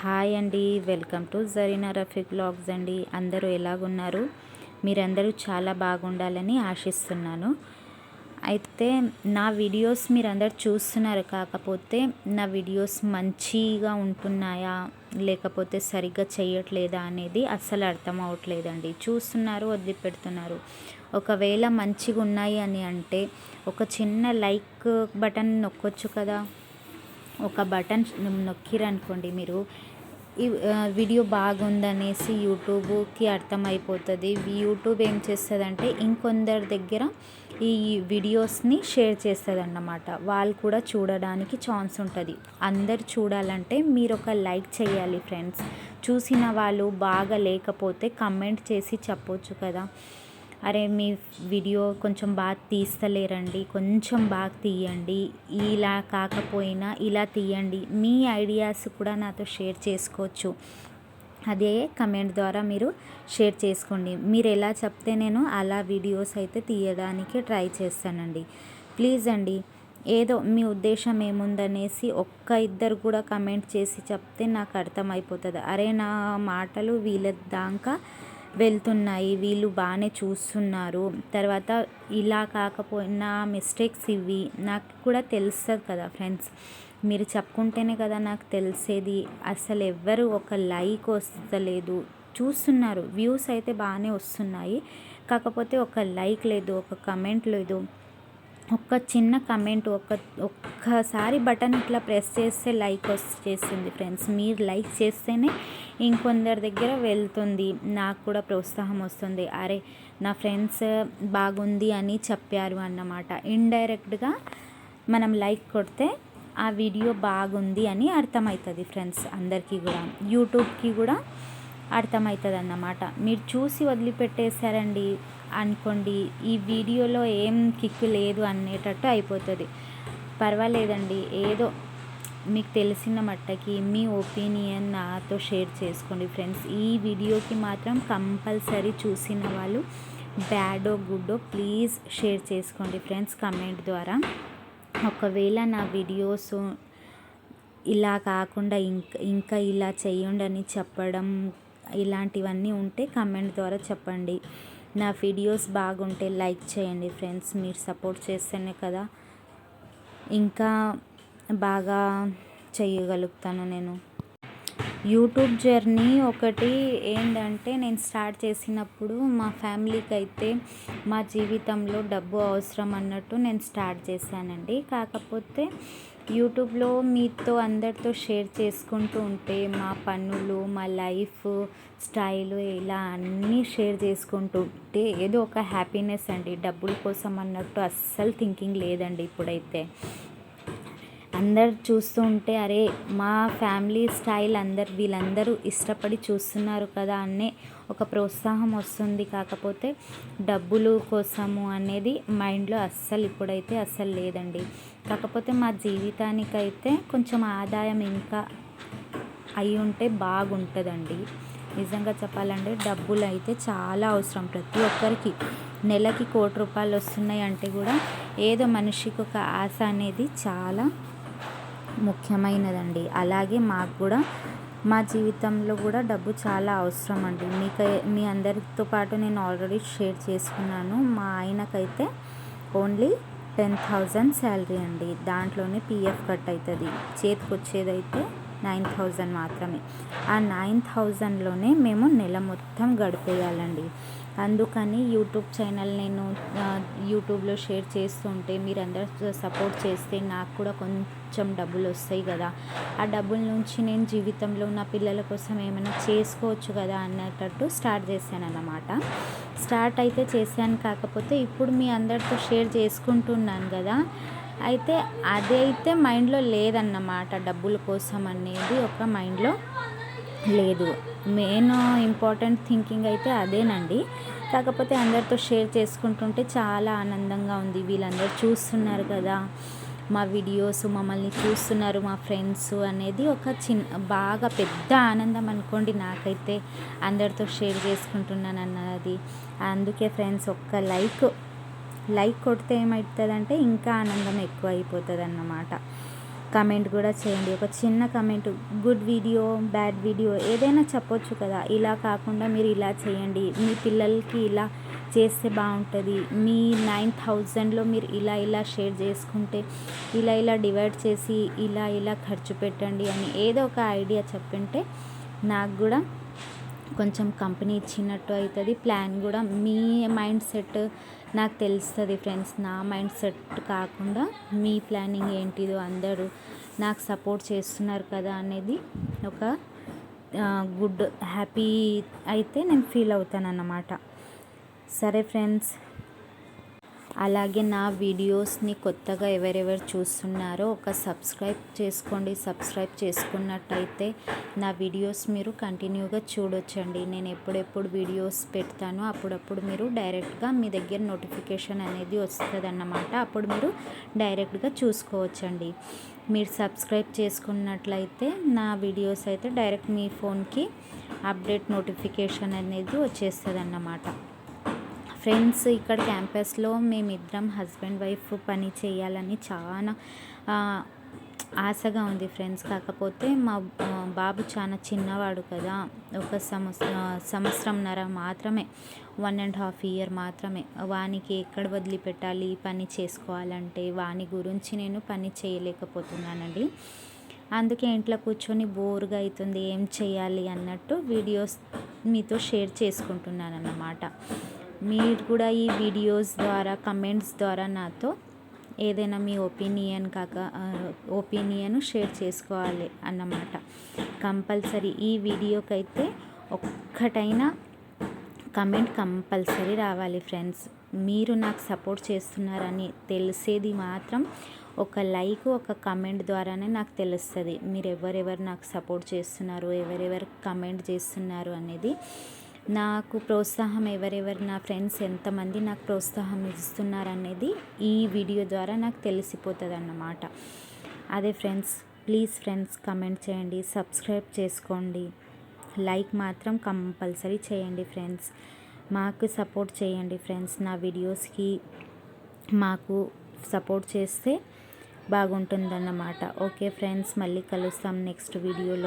Hi అండి. Welcome to Zarina Rafiq vlogs అండి. అందరూ ఎలాగున్నారు? మీరందరూ చాలా బాగుండాలని ఆశిస్తున్నాను. అయితే నా వీడియోస్ మీరందరూ చూస్తున్నారు కాకపోతే నా వీడియోస్ మంచిగా ఉంటున్నాయా? లేకపోతే సరిగ్గా చేయట్లేదా అనేది అస్సలు అర్థం అవ్వట్లేదండి చూస్తున్నారు వదిలిపెడుతున్నారు. ఒకవేళ మంచిగా ఉన్నాయి అని అంటే ఒక చిన్న లైక్ బటన్ నొక్కొచ్చు కదా? ఒక బటన్ నొక్కిరనుకోండి మీరు. ఈ వీడియో బాగుందనేసి యూట్యూబ్కి అర్థమైపోతుంది. యూట్యూబ్ ఏం చేస్తుందంటే ఇంకొందరి దగ్గర ఈ వీడియోస్ని షేర్ చేస్తుంది అన్నమాట వాళ్ళు కూడా చూడడానికి ఛాన్స్ ఉంటుంది. అందరు చూడాలంటే మీరు ఒక లైక్ చేయాలి ఫ్రెండ్స్. చూసిన వాళ్ళు బాగా లేకపోతే కమెంట్ చేసి చెప్పొచ్చు కదా. అరే మీ వీడియో కొంచెం బాగా తీస్తలేరండి కొంచెం బాగా తీయండి ఇలా కాకపోయినా ఇలా తీయండి మీ ఐడియాస్ కూడా నాతో షేర్ చేసుకోవచ్చు. అదే కమెంట్ ద్వారా మీరు షేర్ చేసుకోండి. మీరు ఎలా చెప్తే నేను అలా వీడియోస్ అయితే తీయడానికి ట్రై చేస్తానండి. ప్లీజ్ అండి ఏదో మీ ఉద్దేశం ఏముందనేసి ఒక్క ఇద్దరు కూడా కమెంట్ చేసి చెప్తే నాకు అర్థమైపోతుంది. అరే నా మాటలు వీళ్ళ దాకా వెళ్తున్నాయి వీళ్ళు బాగానే చూస్తున్నారు. తర్వాత ఇలా కాకపోయినా మిస్టేక్స్ ఇవి. నాకు కూడా తెలుస్తుంది కదా ఫ్రెండ్స్ మీరు చెప్పుకుంటేనే కదా నాకు తెలిసేది. అసలు ఎవ్వరు ఒక లైక్ వస్తలేదు. చూస్తున్నారు. వ్యూస్ అయితే బాగానే వస్తున్నాయి. కాకపోతే ఒక లైక్ లేదు ఒక కమెంట్ లేదు. ఒక్క చిన్న కమెంట్ ఒక్క ఒక్కసారి బటన్ ఇట్లా ప్రెస్ చేస్తే లైక్ వచ్చేసింది ఫ్రెండ్స్ మీరు లైక్ చేస్తేనే ఇంకొందరి దగ్గర వెళ్తుంది. నాకు కూడా ప్రోత్సాహం వస్తుంది. అరే నా ఫ్రెండ్స్ బాగుంది అని చెప్పారు అన్నమాట. ఇండైరెక్ట్గా మనం లైక్ కొడితే ఆ వీడియో బాగుంది అని అర్థమవుతుంది ఫ్రెండ్స్ అందరికీ కూడా. యూట్యూబ్కి కూడా అర్థమవుతుంది అన్నమాట మీరు చూసి వదిలిపెట్టేశారండి. అనుకోండి ఈ వీడియోలో ఏం కిక్ లేదు అనేటట్టు అయిపోతుంది. పర్వాలేదండి ఏదో మీకు తెలిసిన మట్టకి మీ ఒపీనియన్ నాతో షేర్ చేసుకోండి ఫ్రెండ్స్. ఈ వీడియోకి మాత్రం కంపల్సరీ చూసిన వాళ్ళు బ్యాడో గుడ్డో ప్లీజ్ షేర్ చేసుకోండి ఫ్రెండ్స్ కమెంట్ ద్వారా. ఒకవేళ నా వీడియోస్ ఇలా కాకుండా ఇంకా ఇంకా ఇలా చేయండి అని చెప్పడం ఇలాంటివన్నీ ఉంటే కమెంట్ ద్వారా చెప్పండి. నా వీడియోస్ బాగుంటే లైక్ చేయండి ఫ్రెండ్స్ మీరు సపోర్ట్ చేస్తేనే కదా. ఇంకా బాగా చేయగలుగుతాను నేను. యూట్యూబ్ జర్నీ ఒకటి ఏంటంటే నేను స్టార్ట్ చేసినప్పుడు మా ఫ్యామిలీకి అయితే మా జీవితంలో డబ్బు అవసరం అన్నట్టు నేను స్టార్ట్ చేశానండి. కాకపోతే యూట్యూబ్లో మీతో అందరితో షేర్ చేసుకుంటూ ఉంటే మా పనులు మా లైఫ్ స్టైల్ ఇలా అన్నీ షేర్ చేసుకుంటూ ఉంటే ఏదో ఒక హ్యాపీనెస్ అండి. డబ్బుల కోసం అన్నట్టు అస్సలు థింకింగ్ లేదండి ఇప్పుడైతే. అందరు చూస్తూ ఉంటే అరే మా ఫ్యామిలీ స్టైల్ అందరు వీళ్ళందరూ ఇష్టపడి చూస్తున్నారు కదా అనే ఒక ప్రోత్సాహం వస్తుంది. కాకపోతే డబ్బులు కోసము అనేది మైండ్లో అస్సలు ఇప్పుడైతే అస్సలు లేదండి. కాకపోతే మా జీవితానికైతే కొంచెం ఆదాయం ఇంకా అయి ఉంటే బాగుంటుందండి. నిజంగా చెప్పాలంటే డబ్బులు అయితే చాలా అవసరం ప్రతి ఒక్కరికి. నెలకి కోటి రూపాయలు వస్తున్నాయి అంటే కూడా ఏదో మనిషికి ఒక ఆశ అనేది చాలా ముఖ్యమైనదండి. అలాగే మాకు కూడా మా జీవితంలో కూడా డబ్బు చాలా అవసరం అండి. మీకు మీ అందరితో పాటు నేను ఆల్రెడీ షేర్ చేసుకున్నాను. మా ఆయనకైతే ఓన్లీ టెన్ థౌజండ్ శాలరీ అండి. దాంట్లోనే పిఎఫ్ కట్ అవుతుంది చేతికి వచ్చేదైతే నైన్ థౌజండ్ మాత్రమే. ఆ నైన్ థౌజండ్లోనే మేము నెల మొత్తం గడిపేయాలండి. అందుకని యూట్యూబ్ ఛానల్ నేను యూట్యూబ్లో షేర్ చేస్తుంటే మీరు సపోర్ట్ చేస్తే నాకు కూడా కొంచెం డబ్బులు వస్తాయి కదా. ఆ డబ్బుల నుంచి నేను జీవితంలో నా పిల్లల కోసం ఏమైనా చేసుకోవచ్చు కదా అన్నట్టు స్టార్ట్ చేశాను అన్నమాట స్టార్ట్ అయితే చేశాను. కాకపోతే ఇప్పుడు మీ అందరితో షేర్ చేసుకుంటున్నాను కదా. అయితే అదైతే మైండ్లో లేదన్నమాట. డబ్బుల కోసం అనేది ఒక మైండ్లో లేదు. మెయిన్ ఇంపార్టెంట్ థింకింగ్ అయితే అదేనండి. కాకపోతే అందరితో షేర్ చేసుకుంటుంటే చాలా ఆనందంగా ఉంది. వీళ్ళందరూ చూస్తున్నారు కదా. మా వీడియోస్ మమ్మల్ని చూస్తున్నారు మా ఫ్రెండ్స్ అనేది ఒక చిన్న బాగా పెద్ద ఆనందం అనుకోండి. నాకైతే అందరితో షేర్ చేసుకుంటున్నాను అన్నది. అందుకే ఫ్రెండ్స్ ఒక్క లైక్ లైక్ కొడితే ఏమవుతుందంటే ఇంకా ఆనందం ఎక్కువ అయిపోతుంది అన్నమాట కమెంట్ కూడా చేయండి. ఒక చిన్న comment good video bad video ఏదైనా చెప్పొచ్చు కదా. ఇలా కాకుండా మీరు ఇలా చేయండి. మీ పిల్లలకి ఇలా చేస్తే బాగుంటుంది. మీ నైన్ థౌజండ్లో మీరు ఇలా ఇలా షేర్ చేసుకుంటే ఇలా ఇలా డివైడ్ చేసి ఇలా ఇలా ఖర్చు పెట్టండి అని ఏదో ఒక ఐడియా చెప్పింటే నాకు కూడా కొంచెం కంపెనీ ఇచ్చినట్టు అవుతుంది ప్లాన్ కూడా మీ మైండ్ సెట్ నాకు తెలుస్తుంది ఫ్రెండ్స్. నా మైండ్ సెట్ కాకుండా మీ ప్లానింగ్ ఏంటిదో అందరూ నాకు సపోర్ట్ చేస్తున్నారు కదా అనేది ఒక గుడ్ హ్యాపీ అయితే నేను ఫీల్ అవుతాను అన్నమాట సరే ఫ్రెండ్స్. అలాగే నా వీడియోస్ని కొత్తగా ఎవరెవరు చూస్తున్నారో ఒక సబ్స్క్రైబ్ చేసుకోండి. సబ్స్క్రైబ్ చేసుకున్నట్టయితే నా వీడియోస్ మీరు కంటిన్యూగా చూడొచ్చండి. నేను ఎప్పుడెప్పుడు వీడియోస్ పెడతానో అప్పుడప్పుడు మీరు డైరెక్ట్గా మీ దగ్గర నోటిఫికేషన్ అనేది వస్తుంది అన్నమాట అప్పుడు మీరు డైరెక్ట్గా చూసుకోవచ్చండి. మీరు సబ్స్క్రైబ్ చేసుకున్నట్లయితే నా వీడియోస్ అయితే డైరెక్ట్ మీ ఫోన్కి అప్డేట్ నోటిఫికేషన్ అనేది వచ్చేస్తుంది అన్నమాట ఫ్రెండ్స్ ఇక్కడ క్యాంపస్లో మేమిద్దరం హస్బెండ్ వైఫ్ పని చేయాలని చాలా ఆశగా ఉంది ఫ్రెండ్స్. కాకపోతే మా బాబు చాలా చిన్నవాడు కదా. ఒక సంవత్సరం సంవత్సరంన్నర మాత్రమే వన్ అండ్ హాఫ్ ఇయర్ మాత్రమే. వానికి ఎక్కడ వదిలిపెట్టాలి? పని చేసుకోవాలంటే వాని గురించి నేను పని చేయలేకపోతున్నానండి. అందుకే ఇంట్లో కూర్చొని బోర్గా అవుతుంది ఏం చేయాలి అన్నట్టు వీడియోస్ మీతో షేర్ చేసుకుంటున్నాను అన్నమాట మీరు కూడా ఈ వీడియోస్ ద్వారా కమెంట్స్ ద్వారా నాతో ఏదైనా మీ ఒపీనియన్ కాక ఒపీనియన్ షేర్ చేసుకోవాలి అన్నమాట. కంపల్సరీ ఈ వీడియోకైతే ఒక్కటైనా కమెంట్ కంపల్సరీ రావాలి ఫ్రెండ్స్ మీరు నాకు సపోర్ట్ చేస్తున్నారని తెలిసేది మాత్రం ఒక లైక్ ఒక కమెంట్ ద్వారానే నాకు తెలుస్తుంది. మీరు ఎవరెవరు నాకు సపోర్ట్ చేస్తున్నారు ఎవరెవరు కమెంట్ చేస్తున్నారు అనేది నాకు ప్రోత్సాహం ఎవరెవరు నా ఫ్రెండ్స్ ఎంతమంది నాకు ప్రోత్సాహం ఇస్తున్నారు అనేది ఈ వీడియో ద్వారా నాకు తెలిసిపోతుంది అన్నమాట అదే ఫ్రెండ్స్ ప్లీజ్ ఫ్రెండ్స్ కమెంట్ చేయండి సబ్స్క్రైబ్ చేసుకోండి. లైక్ మాత్రం కంపల్సరీ చేయండి ఫ్రెండ్స్. మాకు సపోర్ట్ చేయండి ఫ్రెండ్స్ నా వీడియోస్కి మాకు సపోర్ట్ చేస్తే బాగుంటుందన్నమాట. ఓకే ఫ్రెండ్స్ మళ్ళీ కలుస్తాం నెక్స్ట్ వీడియోలో.